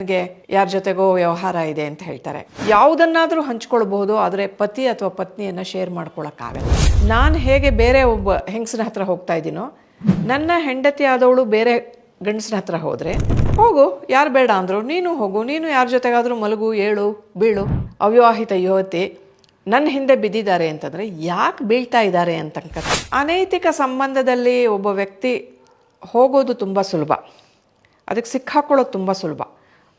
ನನಗೆ ಯಾರ ಜೊತೆಗೋ ವ್ಯವಹಾರ ಇದೆ ಅಂತ ಹೇಳ್ತಾರೆ. ಯಾವುದನ್ನಾದರೂ ಹಂಚ್ಕೊಳ್ಬಹುದು, ಆದರೆ ಪತಿ ಅಥವಾ ಪತ್ನಿಯನ್ನು ಶೇರ್ ಮಾಡ್ಕೊಳಕ್ಕಾಗಲ್ಲ. ನಾನು ಹೇಗೆ ಬೇರೆ ಒಬ್ಬ ಹೆಂಗಸನ ಹತ್ರ ಹೋಗ್ತಾ ಇದ್ದೀನೋ ನನ್ನ ಹೆಂಡತಿ ಆದವಳು ಬೇರೆ ಗಂಡಸನ ಹತ್ರ ಹೋದರೆ, ಹೋಗು, ಯಾರು ಬೇಡ ಅಂದರು, ನೀನು ಹೋಗು, ನೀನು ಯಾರ ಜೊತೆಗಾದರೂ ಮಲಗು, ಏಳು, ಬೀಳು, ಅವಿವಾಹಿತ ಯುವತಿ ನನ್ನ ಹಿಂದೆ ಬಿದ್ದಿದ್ದಾರೆ ಅಂತಂದರೆ ಯಾಕೆ ಬೀಳ್ತಾ ಇದ್ದಾರೆ ಅಂತ ಅನೈತಿಕ ಸಂಬಂಧದಲ್ಲಿ ಒಬ್ಬ ವ್ಯಕ್ತಿ ಹೋಗೋದು ತುಂಬ ಸುಲಭ. ಅದಕ್ಕೆ ಸಿಕ್ಕಾಕೊಳ್ಳೋದು ತುಂಬ ಸುಲಭ.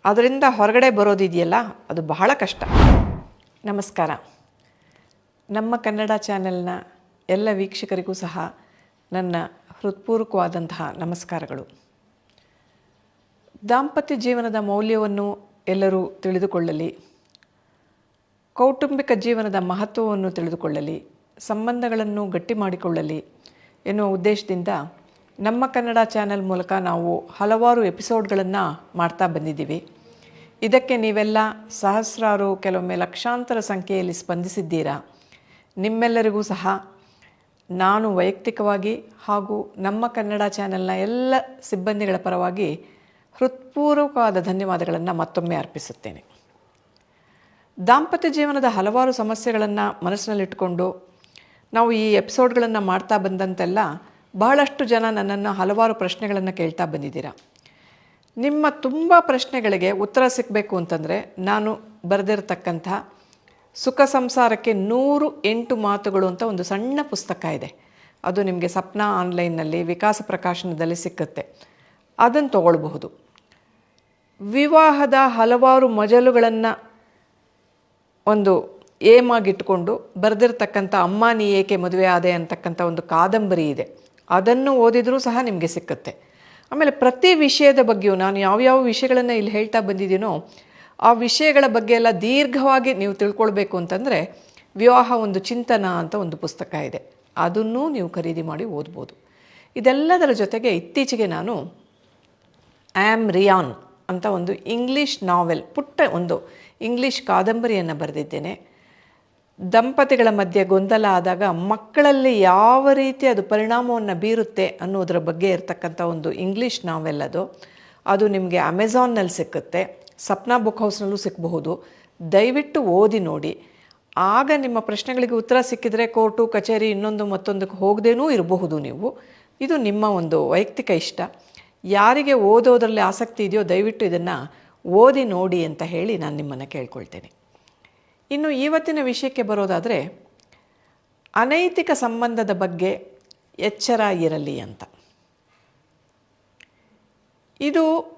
ಅದರಿಂದ ಹೊರಗಡೆ ಬರೋದಿದೆಯಲ್ಲ, ಅದು ಬಹಳ ಕಷ್ಟ. ನಮಸ್ಕಾರ. ನಮ್ಮ ಕನ್ನಡ ಚಾನೆಲ್ನ ಎಲ್ಲ ವೀಕ್ಷಕರಿಗೂ ಸಹ ನನ್ನ ಹೃತ್ಪೂರ್ವಕವಾದಂತಹ ನಮಸ್ಕಾರಗಳು. ದಾಂಪತ್ಯ ಜೀವನದ ಮೌಲ್ಯವನ್ನು ಎಲ್ಲರೂ ತಿಳಿದುಕೊಳ್ಳಲಿ. ಕೌಟುಂಬಿಕ ಜೀವನದ ಮಹತ್ವವನ್ನು ತಿಳಿದುಕೊಳ್ಳಲಿ. ಸಂಬಂಧಗಳನ್ನು ಗಟ್ಟಿ ಮಾಡಿಕೊಳ್ಳಲಿ ಎನ್ನುವ ಉದ್ದೇಶದಿಂದ ನಮ್ಮ ಕನ್ನಡ ಚಾನೆಲ್ ಮೂಲಕ ನಾವು ಹಲವಾರು ಎಪಿಸೋಡ್ಗಳನ್ನು ಮಾಡ್ತಾ ಬಂದಿದ್ದೀವಿ. ಇದಕ್ಕೆ ನೀವೆಲ್ಲ ಸಹಸ್ರಾರು ಕೆಲವೊಮ್ಮೆ ಲಕ್ಷಾಂತರ ಸಂಖ್ಯೆಯಲ್ಲಿ ಸ್ಪಂದಿಸಿದ್ದೀರಾ? ನಿಮ್ಮೆಲ್ಲರಿಗೂ ಸಹ ನಾನು ವೈಯಕ್ತಿಕವಾಗಿ ಹಾಗೂ ನಮ್ಮ ಕನ್ನಡ ಚಾನೆಲ್ನ ಎಲ್ಲ ಸಿಬ್ಬಂದಿಗಳ ಪರವಾಗಿ ಹೃತ್ಪೂರ್ವಕವಾದ ಧನ್ಯವಾದಗಳನ್ನು ಮತ್ತೊಮ್ಮೆ ಅರ್ಪಿಸುತ್ತೇನೆ. ದಾಂಪತ್ಯ ಜೀವನದ ಹಲವಾರು ಸಮಸ್ಯೆಗಳನ್ನು ಮನಸ್ಸಿನಲ್ಲಿಟ್ಟುಕೊಂಡು ನಾವು ಈ ಎಪಿಸೋಡ್ಗಳನ್ನು ಮಾಡ್ತಾ ಬಂದಂತೆಲ್ಲ ಬಹಳಷ್ಟು ಜನ ನನ್ನನ್ನು ಹಲವಾರು ಪ್ರಶ್ನೆಗಳನ್ನು ಕೇಳ್ತಾ ಬಂದಿದ್ದೀರಾ. ನಿಮ್ಮ ತುಂಬ ಪ್ರಶ್ನೆಗಳಿಗೆ ಉತ್ತರ ಸಿಕ್ಕಬೇಕು ಅಂತಂದರೆ ನಾನು ಬರೆದಿರತಕ್ಕಂಥ ಸುಖ ಸಂಸಾರಕ್ಕೆ ನೂರು ಎಂಟು ಮಾತುಗಳು ಅಂತ ಒಂದು ಸಣ್ಣ ಪುಸ್ತಕ ಇದೆ. ಅದು ನಿಮಗೆ ಸಪ್ನ ಆನ್ಲೈನ್ನಲ್ಲಿ ವಿಕಾಸ ಪ್ರಕಾಶನದಲ್ಲಿ ಸಿಕ್ಕುತ್ತೆ. ಅದನ್ನು ತಗೊಳ್ಬಹುದು. ವಿವಾಹದ ಹಲವಾರು ಮಜಲುಗಳನ್ನು ಒಂದು ಏಮಾಗಿಟ್ಕೊಂಡು ಬರೆದಿರ್ತಕ್ಕಂಥ ಅಮ್ಮ ನೀ ಏಕೆ ಮದುವೆ ಆದೆ ಅಂತಕ್ಕಂಥ ಒಂದು ಕಾದಂಬರಿ ಇದೆ. ಅದನ್ನು ಓದಿದರೂ ಸಹ ನಿಮಗೆ ಸಿಕ್ಕುತ್ತೆ. ಆಮೇಲೆ ಪ್ರತಿ ವಿಷಯದ ಬಗ್ಗೆಯೂ ನಾನು ಯಾವ್ಯಾವ ವಿಷಯಗಳನ್ನು ಇಲ್ಲಿ ಹೇಳ್ತಾ ಬಂದಿದ್ದೀನೋ ಆ ವಿಷಯಗಳ ಬಗ್ಗೆ ಎಲ್ಲ ದೀರ್ಘವಾಗಿ ನೀವು ತಿಳ್ಕೊಳ್ಬೇಕು ಅಂತಂದರೆ ವಿವಾಹ ಒಂದು ಚಿಂತನ ಅಂತ ಒಂದು ಪುಸ್ತಕ ಇದೆ. ಅದನ್ನೂ ನೀವು ಖರೀದಿ ಮಾಡಿ ಓದ್ಬೋದು. ಇದೆಲ್ಲದರ ಜೊತೆಗೆ ಇತ್ತೀಚೆಗೆ ನಾನು ಆ್ಯಮ್ ರಿಯಾನ್ ಅಂತ ಒಂದು ಇಂಗ್ಲೀಷ್ ನಾವೆಲ್ ಪುಟ್ಟ ಒಂದು ಇಂಗ್ಲೀಷ್ ಕಾದಂಬರಿಯನ್ನು ಬರೆದಿದ್ದೇನೆ. ದಂಪತಿಗಳ ಮಧ್ಯೆ ಗೊಂದಲ ಆದಾಗ ಮಕ್ಕಳಲ್ಲಿ ಯಾವ ರೀತಿ ಅದು ಪರಿಣಾಮವನ್ನು ಬೀರುತ್ತೆ ಅನ್ನೋದರ ಬಗ್ಗೆ ಇರತಕ್ಕಂಥ ಒಂದು ಇಂಗ್ಲೀಷ್ ನಾವೆಲ್ ಅದು. ಅದು ನಿಮಗೆ ಅಮೆಝಾನ್ನಲ್ಲಿ ಸಿಕ್ಕುತ್ತೆ, ಸಪ್ನಾ ಬುಕ್ ಹೌಸ್ನಲ್ಲೂ ಸಿಕ್ಕಬಹುದು ದಯವಿಟ್ಟು ಓದಿ ನೋಡಿ. ಆಗ ನಿಮ್ಮ ಪ್ರಶ್ನೆಗಳಿಗೆ ಉತ್ತರ ಸಿಕ್ಕಿದರೆ ಕೋರ್ಟು, ಕಚೇರಿ, ಇನ್ನೊಂದು ಮತ್ತೊಂದಕ್ಕೆ ಹೋಗದೇನೂ ಇರಬಹುದು ನೀವು. ಇದು ನಿಮ್ಮ ಒಂದು ವೈಯಕ್ತಿಕ ಇಷ್ಟ. ಯಾರಿಗೆ ಓದೋದರಲ್ಲಿ ಆಸಕ್ತಿ ಇದೆಯೋ ದಯವಿಟ್ಟು ಇದನ್ನು ಓದಿ ನೋಡಿ ಅಂತ ಹೇಳಿ ನಾನು ನಿಮ್ಮನ್ನು ಕೇಳ್ಕೊಳ್ತೇನೆ. ಇನ್ನು ಇವತ್ತಿನ ವಿಷಯಕ್ಕೆ ಬರೋದಾದರೆ, ಅನೈತಿಕ ಸಂಬಂಧದ ಬಗ್ಗೆ ಎಚ್ಚರ ಇರಲಿ ಅಂತ. ಇದು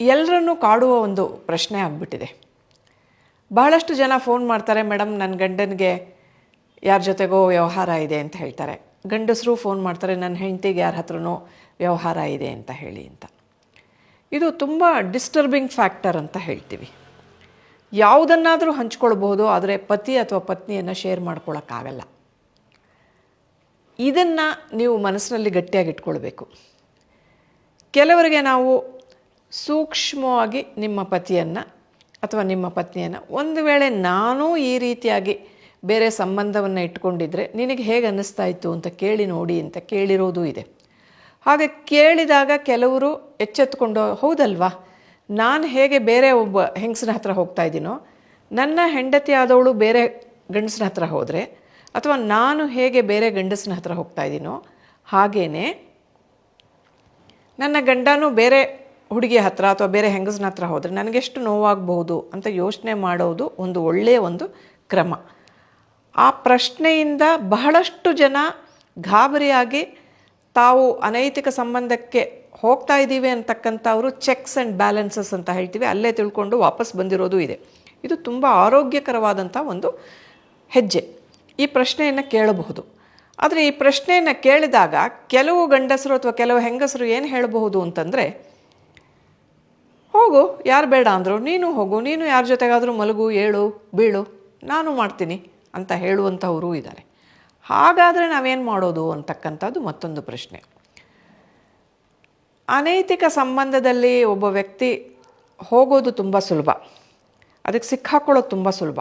ಎಲ್ಲರನ್ನೂ ಕಾಡುವ ಒಂದು ಪ್ರಶ್ನೆ ಆಗಿಬಿಟ್ಟಿದೆ. ಬಹಳಷ್ಟು ಜನ ಫೋನ್ ಮಾಡ್ತಾರೆ ಮೇಡಮ್ ನನ್ನ ಗಂಡನಿಗೆ ಯಾರ ಜೊತೆಗೋ ವ್ಯವಹಾರ ಇದೆ ಅಂತ ಹೇಳ್ತಾರೆ. ಗಂಡಸರು ಫೋನ್ ಮಾಡ್ತಾರೆ ನನ್ನ ಹೆಂಡತಿಗೆ ಯಾರ ಹತ್ರನೋ ವ್ಯವಹಾರ ಇದೆ ಅಂತ ಹೇಳಿ ಅಂತ. ಇದು ತುಂಬ ಡಿಸ್ಟರ್ಬಿಂಗ್ ಫ್ಯಾಕ್ಟರ್ ಅಂತ ಹೇಳ್ತೀವಿ. ಯಾವುದನ್ನಾದರೂ ಹಂಚ್ಕೊಳ್ಬಹುದು, ಆದರೆ ಪತಿ ಅಥವಾ ಪತ್ನಿಯನ್ನು ಶೇರ್ ಮಾಡ್ಕೊಳ್ಳೋಕ್ಕಾಗಲ್ಲ ಇದನ್ನು ನೀವು ಮನಸ್ಸಿನಲ್ಲಿ ಗಟ್ಟಿಯಾಗಿ ಇಟ್ಕೊಳ್ಬೇಕು. ಕೆಲವರಿಗೆ ನಾವು ಸೂಕ್ಷ್ಮವಾಗಿ ನಿಮ್ಮ ಪತಿಯನ್ನು ಅಥವಾ ನಿಮ್ಮ ಪತ್ನಿಯನ್ನು ಒಂದು ವೇಳೆ ನಾನೂ ಈ ರೀತಿಯಾಗಿ ಬೇರೆ ಸಂಬಂಧವನ್ನು ಇಟ್ಕೊಂಡಿದ್ರೆ ನಿನಗೆ ಹೇಗೆ ಅನ್ನಿಸ್ತಾ ಇತ್ತು ಅಂತ ಕೇಳಿ ನೋಡಿ ಅಂತ ಕೇಳಿರೋದು ಇದೆ. ಹಾಗೆ ಕೇಳಿದಾಗ ಕೆಲವರು ಎಚ್ಚೆತ್ಕೊಂಡು, ಹೌದಲ್ವಾ? ನಾನು ಹೇಗೆ ಬೇರೆ ಒಬ್ಬ ಹೆಂಗಸನ ಹತ್ರ ಹೋಗ್ತಾ ಇದ್ದೀನೋ, ನನ್ನ ಹೆಂಡತಿ ಆದವಳು ಬೇರೆ ಗಂಡಸನ ಹತ್ರ ಹೋದರೆ, ಅಥವಾ ನಾನು ಹೇಗೆ ಬೇರೆ ಗಂಡಸನ ಹತ್ರ ಹೋಗ್ತಾ ಇದ್ದೀನೋ ಹಾಗೇ ನನ್ನ ಗಂಡನೂ ಬೇರೆ ಹುಡುಗಿಯ ಹತ್ರ ಅಥವಾ ಬೇರೆ ಹೆಂಗಸನ ಹತ್ರ ಹೋದರೆ ನನಗೆಷ್ಟು ನೋವಾಗಬಹುದು ಅಂತ ಯೋಚನೆ ಮಾಡೋದು ಒಂದು ಒಳ್ಳೆಯ ಒಂದು ಕ್ರಮ. ಆ ಪ್ರಶ್ನೆಯಿಂದ ಬಹಳಷ್ಟು ಜನ ಗಾಬರಿಯಾಗಿ ತಾವು ಅನೈತಿಕ ಸಂಬಂಧಕ್ಕೆ ಹೋಗ್ತಾ ಇದ್ದೀವಿ ಅಂತಕ್ಕಂಥವರು ಚೆಕ್ಸ್ ಆ್ಯಂಡ್ ಬ್ಯಾಲೆನ್ಸಸ್ ಅಂತ ಹೇಳ್ತೀವಿ. ಅಲ್ಲೇ ತಿಳ್ಕೊಂಡು ವಾಪಸ್ ಬಂದಿರೋದು ಇದೆ. ಇದು ತುಂಬ ಆರೋಗ್ಯಕರವಾದಂಥ ಒಂದು ಹೆಜ್ಜೆ. ಈ ಪ್ರಶ್ನೆಯನ್ನು ಕೇಳಬಹುದು. ಆದರೆ ಈ ಪ್ರಶ್ನೆಯನ್ನು ಕೇಳಿದಾಗ ಕೆಲವು ಗಂಡಸರು ಅಥವಾ ಕೆಲವು ಹೆಂಗಸರು ಏನು ಹೇಳಬಹುದು ಅಂತಂದರೆ, ಹೋಗು, ಯಾರು ಬೇಡ ಅಂದರು, ನೀನು ಹೋಗು, ನೀನು ಯಾರ ಜೊತೆಗಾದರೂ ಮಲಗು, ಏಳು, ಬೀಳು, ನಾನು ಮಾಡ್ತೀನಿ ಅಂತ ಹೇಳುವಂಥವರು ಇದ್ದಾರೆ. ಹಾಗಾದರೆ ನಾವೇನು ಮಾಡೋದು ಅಂತಕ್ಕಂಥದ್ದು ಮತ್ತೊಂದು ಪ್ರಶ್ನೆ. ಅನೈತಿಕ ಸಂಬಂಧದಲ್ಲಿ ಒಬ್ಬ ವ್ಯಕ್ತಿ ಹೋಗೋದು ತುಂಬ ಸುಲಭ. ಅದಕ್ಕೆ ಸಿಕ್ಕಾಕೊಳ್ಳೋದು ತುಂಬ ಸುಲಭ.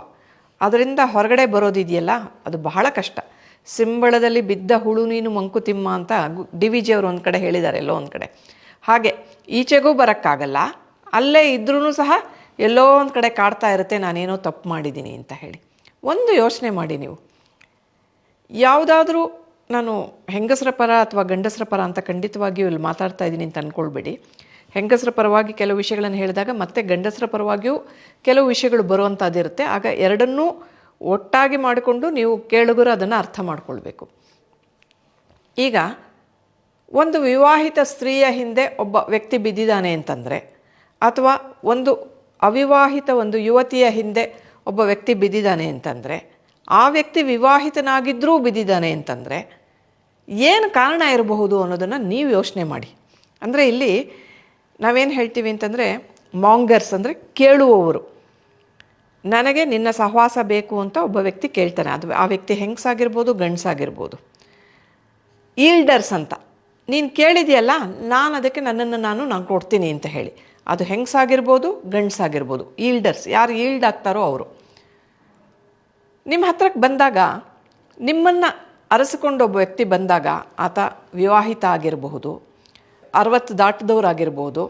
ಅದರಿಂದ ಹೊರಗಡೆ ಬರೋದಿದೆಯಲ್ಲ ಅದು ಬಹಳ ಕಷ್ಟ. ಸಿಂಬಳದಲ್ಲಿ ಬಿದ್ದ ಹುಳು ನೀನು ಮಂಕುತಿಮ್ಮ ಅಂತ ಡಿ ವಿ ಜಿಯವರು ಒಂದು ಕಡೆ ಹೇಳಿದ್ದಾರೆ, ಎಲ್ಲೋ ಒಂದು ಕಡೆ. ಹಾಗೆ ಈಚೆಗೂ ಬರೋಕ್ಕಾಗಲ್ಲ, ಅಲ್ಲೇ ಇದ್ರೂ ಸಹ ಎಲ್ಲೋ ಒಂದು ಕಡೆ ಕಾಡ್ತಾ ಇರುತ್ತೆ, ನಾನೇನೋ ತಪ್ಪು ಮಾಡಿದ್ದೀನಿ ಅಂತ ಹೇಳಿ. ಒಂದು ಯೋಚನೆ ಮಾಡಿ ನೀವು. ಯಾವುದಾದ್ರೂ ನಾನು ಹೆಂಗಸರ ಪರ ಅಥವಾ ಗಂಡಸರ ಪರ ಅಂತ ಖಂಡಿತವಾಗಿಯೂ ಇಲ್ಲಿ ಮಾತಾಡ್ತಾ ಇದ್ದೀನಿ ಅಂತ ಅಂದ್ಕೊಳ್ಬೇಡಿ ಹೆಂಗಸರ ಪರವಾಗಿ ಕೆಲವು ವಿಷಯಗಳನ್ನು ಹೇಳಿದಾಗ ಮತ್ತೆ ಗಂಡಸರ ಪರವಾಗಿಯೂ ಕೆಲವು ವಿಷಯಗಳು ಬರುವಂಥದ್ದಿರುತ್ತೆ ಆಗ ಎರಡನ್ನೂ ಒಟ್ಟಾಗಿ ಮಾಡಿಕೊಂಡು ನೀವು ಕೇಳುಗರು ಅದನ್ನು ಅರ್ಥ ಮಾಡಿಕೊಳ್ಬೇಕು. ಈಗ ಒಂದು ವಿವಾಹಿತ ಸ್ತ್ರೀಯ ಹಿಂದೆ ಒಬ್ಬ ವ್ಯಕ್ತಿ ಬಿದ್ದಿದ್ದಾನೆ ಅಂತಂದರೆ, ಅಥವಾ ಒಂದು ಅವಿವಾಹಿತ ಒಂದು ಯುವತಿಯ ಹಿಂದೆ ಒಬ್ಬ ವ್ಯಕ್ತಿ ಬಿದ್ದಿದ್ದಾನೆ ಅಂತಂದರೆ ಆ ವ್ಯಕ್ತಿ ವಿವಾಹಿತನಾಗಿದ್ದರೂ ಬಿದ್ದಿದ್ದಾನೆ ಅಂತಂದರೆ ಏನು ಕಾರಣ ಇರಬಹುದು ಅನ್ನೋದನ್ನು ನೀವು ಯೋಚನೆ ಮಾಡಿ. ಅಂದರೆ ಇಲ್ಲಿ ನಾವೇನು ಹೇಳ್ತೀವಿ ಅಂತಂದರೆ ಮಾಂಗರ್ಸ್ ಅಂದರೆ ಕೇಳುವವರು. ನನಗೆ ನಿನ್ನ ಸಹವಾಸ ಬೇಕು ಅಂತ ಒಬ್ಬ ವ್ಯಕ್ತಿ ಕೇಳ್ತಾನೆ. ಅದು ಆ ವ್ಯಕ್ತಿ ಹೆಂಗಸಾಗಿರ್ಬೋದು, ಗಂಡಸಾಗಿರ್ಬೋದು. ಈಲ್ಡರ್ಸ್ ಅಂತ. ನೀನು ಕೇಳಿದೆಯಲ್ಲ, ನಾನು ಅದಕ್ಕೆ ನನ್ನನ್ನು ನಾನು ನಾನು ಕೊಡ್ತೀನಿ ಅಂತ ಹೇಳಿ. ಅದು ಹೆಂಗಸಾಗಿರ್ಬೋದು, ಗಂಡಸಾಗಿರ್ಬೋದು. ಈಲ್ಡರ್ಸ್ ಯಾರು ಈಲ್ಡ್ ಆಗ್ತಾರೋ ಅವರು. ನಿಮ್ಮ ಹತ್ರಕ್ಕೆ ಬಂದಾಗ, ನಿಮ್ಮನ್ನು ಅರಸಿಕೊಂಡು ಒಬ್ಬ ವ್ಯಕ್ತಿ ಬಂದಾಗ ಆತ ವಿವಾಹಿತ ಆಗಿರಬಹುದು, ಅರವತ್ತು ದಾಟದವರಾಗಿರ್ಬೋದು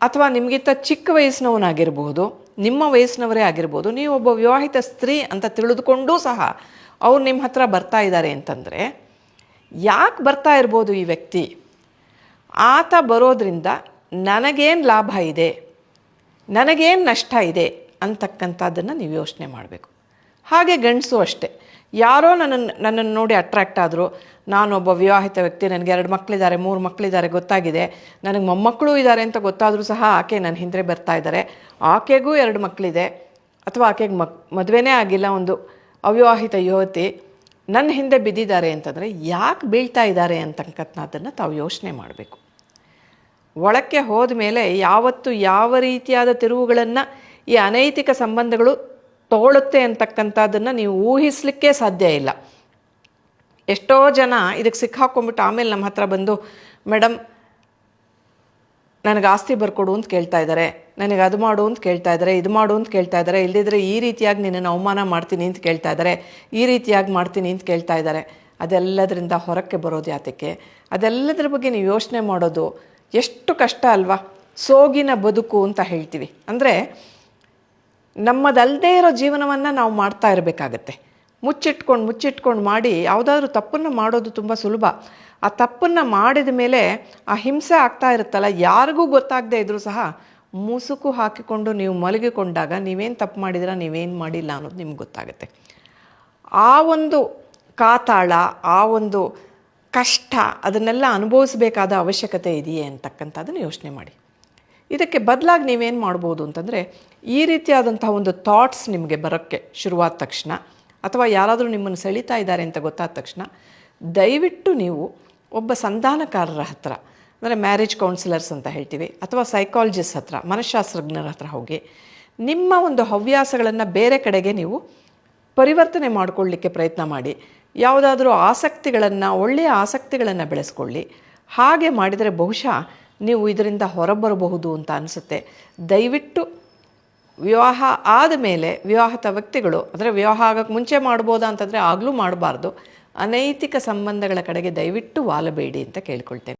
ಅಥವಾ ನಿಮಗಿಂತ ಚಿಕ್ಕ ವಯಸ್ಸಿನವನಾಗಿರ್ಬೋದು ನಿಮ್ಮ ವಯಸ್ಸಿನವರೇ ಆಗಿರ್ಬೋದು ನೀವು ಒಬ್ಬ ವಿವಾಹಿತ ಸ್ತ್ರೀ ಅಂತ ತಿಳಿದುಕೊಂಡೂ ಸಹ ಅವ್ರು ನಿಮ್ಮ ಹತ್ರ ಬರ್ತಾ ಇದ್ದಾರೆ ಅಂತಂದರೆ, ಯಾಕೆ ಬರ್ತಾ ಇರ್ಬೋದು ಈ ವ್ಯಕ್ತಿ? ಆತ ಬರೋದ್ರಿಂದ ನನಗೇನು ಲಾಭ ಇದೆ, ನನಗೇನು ನಷ್ಟ ಇದೆ ಅಂತಕ್ಕಂಥದ್ದನ್ನು ನೀವು ಯೋಚನೆ ಮಾಡಬೇಕು. ಹಾಗೆ ಗಂಡಸು ಅಷ್ಟೇ. ಯಾರೋ ನನ್ನನ್ನು ನನ್ನನ್ನು ನೋಡಿ ಅಟ್ರಾಕ್ಟ್ ಆದರು, ನಾನೊಬ್ಬ ವಿವಾಹಿತ ವ್ಯಕ್ತಿ, ನನಗೆ ಎರಡು ಮಕ್ಕಳಿದ್ದಾರೆ ಮೂರು ಮಕ್ಕಳಿದ್ದಾರೆ ಗೊತ್ತಾಗಿದೆ. ನನಗೆ ಮೊಮ್ಮಕ್ಕಳು ಇದ್ದಾರೆ ಅಂತ ಗೊತ್ತಾದರೂ ಸಹ ಆಕೆ ನನ್ನ ಹಿಂದೆ ಬರ್ತಾ ಇದ್ದಾರೆ ಆಕೆಗೂ ಎರಡು ಮಕ್ಕಳಿದೆ ಅಥವಾ ಆಕೆಗೆ ಮಕ್, ಮದುವೆನೇ ಆಗಿಲ್ಲ ಒಂದು ಅವಿವಾಹಿತ ಯುವತಿ ನನ್ನ ಹಿಂದೆ ಬಿದ್ದಿದ್ದಾರೆ ಅಂತಂದರೆ ಯಾಕೆ ಬೀಳ್ತಾ ಇದ್ದಾರೆ ಅಂತಕ್ಕಂಥದ್ದನ್ನು ತಾವು ಯೋಚನೆ ಮಾಡಬೇಕು. ಒಳಕ್ಕೆ ಹೋದ ಮೇಲೆ ಯಾವತ್ತು ಯಾವ ರೀತಿಯಾದ ತಿರುವುಗಳನ್ನು ಈ ಅನೈತಿಕ ಸಂಬಂಧಗಳು ತಗೊಳುತ್ತೆ ಅಂತಕ್ಕಂಥದ್ದನ್ನು ನೀವು ಊಹಿಸಲಿಕ್ಕೆ ಸಾಧ್ಯ ಇಲ್ಲ. ಎಷ್ಟೋ ಜನ ಇದಕ್ಕೆ ಸಿಕ್ಕಾಕೊಂಡ್ಬಿಟ್ಟು ಆಮೇಲೆ ನಮ್ಮ ಹತ್ರ ಬಂದು ಮೇಡಮ್ ನನಗೆ ಆಸ್ತಿ ಬರ್ಕೊಡು ಅಂತ ಕೇಳ್ತಾ ಇದ್ದಾರೆ. ನನಗೆ ಅದು ಮಾಡು ಅಂತ ಕೇಳ್ತಾ ಇದ್ದಾರೆ. ಇದು ಮಾಡು ಅಂತ ಕೇಳ್ತಾ ಇದ್ದಾರೆ. ಇಲ್ಲದಿದ್ದರೆ ಈ ರೀತಿಯಾಗಿ ನಿನ್ನನ್ನು ಅವಮಾನ ಮಾಡ್ತೀನಿ ಅಂತ ಕೇಳ್ತಾ ಇದ್ದಾರೆ. ಈ ರೀತಿಯಾಗಿ ಮಾಡ್ತೀನಿ ಅಂತ ಕೇಳ್ತಾ ಇದ್ದಾರೆ. ಅದೆಲ್ಲದರಿಂದ ಹೊರಕ್ಕೆ ಬರೋದು ಯಾತಕ್ಕೆ? ಅದೆಲ್ಲದರ ಬಗ್ಗೆ ನೀವು ಯೋಚನೆ ಮಾಡೋದು ಎಷ್ಟು ಕಷ್ಟ ಅಲ್ವಾ? ಸೋಗಿನ ಬದುಕು ಅಂತ ಹೇಳ್ತೀವಿ. ಅಂದರೆ ನಮ್ಮದಲ್ಲದೇ ಇರೋ ಜೀವನವನ್ನು ನಾವು ಮಾಡ್ತಾ ಇರಬೇಕಾಗತ್ತೆ. ಮುಚ್ಚಿಟ್ಕೊಂಡು ಮುಚ್ಚಿಟ್ಕೊಂಡು ಮಾಡಿ ಯಾವುದಾದ್ರೂ ತಪ್ಪನ್ನು ಮಾಡೋದು ತುಂಬ ಸುಲಭ. ಆ ತಪ್ಪನ್ನು ಮಾಡಿದ ಮೇಲೆ ಆ ಹಿಂಸೆ ಆಗ್ತಾ ಇರುತ್ತಲ್ಲ, ಯಾರಿಗೂ ಗೊತ್ತಾಗದೆ ಇದ್ರೂ ಸಹ ಮುಸುಕು ಹಾಕಿಕೊಂಡು ನೀವು ಮಲಗಿಕೊಂಡಾಗ ನೀವೇನು ತಪ್ಪು ಮಾಡಿದಿರ, ನೀವೇನು ಮಾಡಿಲ್ಲ ಅನ್ನೋದು ನಿಮ್ಗೆ ಗೊತ್ತಾಗುತ್ತೆ. ಆ ಒಂದು ಕಾತಾಳ, ಆ ಒಂದು ಕಷ್ಟ ಅದನ್ನೆಲ್ಲ ಅನುಭವಿಸಬೇಕಾದ ಅವಶ್ಯಕತೆ ಇದೆಯೇ ಅಂತಕ್ಕಂಥದ್ದನ್ನು ಯೋಚನೆ ಮಾಡಿ. ಇದಕ್ಕೆ ಬದಲಾಗಿ ನೀವೇನು ಮಾಡ್ಬೋದು ಅಂತಂದರೆ ಈ ರೀತಿಯಾದಂತಹ ಒಂದು ಥಾಟ್ಸ್ ನಿಮಗೆ ಬರೋಕ್ಕೆ ಶುರುವಾದ ತಕ್ಷಣ ಅಥವಾ ಯಾರಾದರೂ ನಿಮ್ಮನ್ನು ಸೆಳೀತಾ ಇದ್ದಾರೆ ಅಂತ ಗೊತ್ತಾದ ತಕ್ಷಣ, ದಯವಿಟ್ಟು ನೀವು ಒಬ್ಬ ಸಂಧಾನಕಾರರ ಹತ್ರ, ಅಂದರೆ ಮ್ಯಾರೇಜ್ ಕೌನ್ಸಿಲರ್ಸ್ ಅಂತ ಹೇಳ್ತೀವಿ, ಅಥವಾ ಸೈಕಾಲಜಿಸ್ಟ್ ಹತ್ರ ಮನಃಶಾಸ್ತ್ರಜ್ಞರ ಹತ್ರ ಹೋಗಿ, ನಿಮ್ಮ ಒಂದು ಹವ್ಯಾಸಗಳನ್ನು ಬೇರೆ ಕಡೆಗೆ ನೀವು ಪರಿವರ್ತನೆ ಮಾಡಿಕೊಳ್ಳಿಕ್ಕೆ ಪ್ರಯತ್ನ ಮಾಡಿ, ಯಾವುದಾದ್ರೂ ಆಸಕ್ತಿಗಳನ್ನು, ಒಳ್ಳೆಯ ಆಸಕ್ತಿಗಳನ್ನು ಬೆಳೆಸ್ಕೊಳ್ಳಿ, ಹಾಗೆ ಮಾಡಿದರೆ ಬಹುಶಃ ನೀವು ಇದರಿಂದ ಹೊರಬರಬಹುದು ಅಂತ ಅನಿಸುತ್ತೆ. ದಯವಿಟ್ಟು ವಿವಾಹ ಆದ ಮೇಲೆ ವಿವಾಹಿತ ವ್ಯಕ್ತಿಗಳು, ಅಂದರೆ ವಿವಾಹ ಆಗೋಕ್ಕೆ ಮುಂಚೆ ಮಾಡ್ಬೋದಾ ಅಂತಂದರೆ ಆಗಲೂ ಮಾಡಬಾರ್ದು. ಅನೈತಿಕ ಸಂಬಂಧಗಳ ಕಡೆಗೆ ದಯವಿಟ್ಟು ವಾಲಬೇಡಿ ಅಂತ ಕೇಳ್ಕೊಳ್ತೇನೆ.